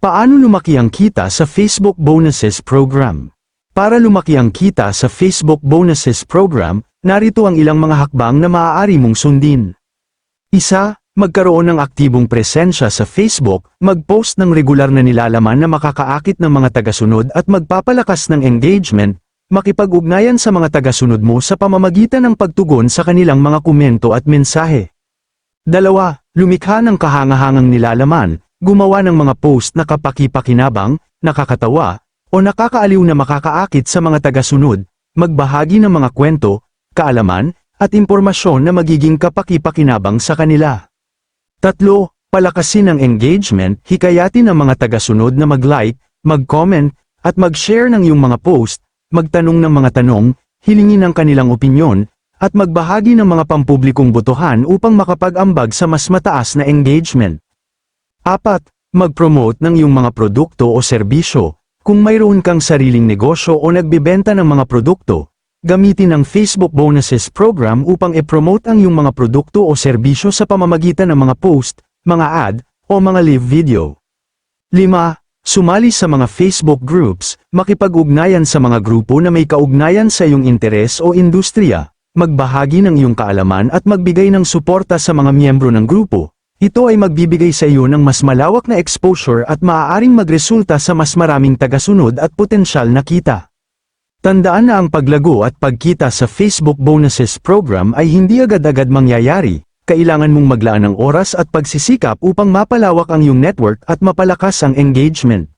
Paano lumaki ang kita sa Facebook Bonuses Program? Para lumaki ang kita sa Facebook Bonuses Program, narito ang ilang mga hakbang na maaari mong sundin. Isa, magkaroon ng aktibong presensya sa Facebook, mag-post ng regular na nilalaman na makakaakit ng mga tagasunod at magpapalakas ng engagement, makipag-ugnayan sa mga tagasunod mo sa pamamagitan ng pagtugon sa kanilang mga komento at mensahe. Dalawa, lumikha ng kahangahangang nilalaman, gumawa ng mga post na kapaki-pakinabang, nakakatawa, o nakakaaliw na makakaakit sa mga tagasunod, magbahagi ng mga kwento, kaalaman, at impormasyon na magiging kapaki-pakinabang sa kanila. Tatlo, palakasin ang engagement, hikayatin ang mga tagasunod na mag-like, mag-comment, at mag-share ng iyong mga post, magtanong ng mga tanong, hilingin ang kanilang opinyon, at magbahagi ng mga pampublikong botohan upang makapag-ambag sa mas mataas na engagement. Apat, mag-promote ng iyong mga produkto o serbisyo. Kung mayroon kang sariling negosyo o nagbebenta ng mga produkto, gamitin ang Facebook Bonuses Program upang i-promote ang iyong mga produkto o serbisyo sa pamamagitan ng mga post, mga ad, o mga live video. 5. Sumali sa mga Facebook groups, makipag-ugnayan sa mga grupo na may kaugnayan sa iyong interes o industriya, magbahagi ng iyong kaalaman at magbigay ng suporta sa mga miyembro ng grupo. Ito ay magbibigay sa iyo ng mas malawak na exposure at maaaring magresulta sa mas maraming tagasunod at potensyal na kita. Tandaan na ang paglago at pagkita sa Facebook Bonuses Program ay hindi agad-agad mangyayari, kailangan mong maglaan ng oras at pagsisikap upang mapalawak ang iyong network at mapalakas ang engagement.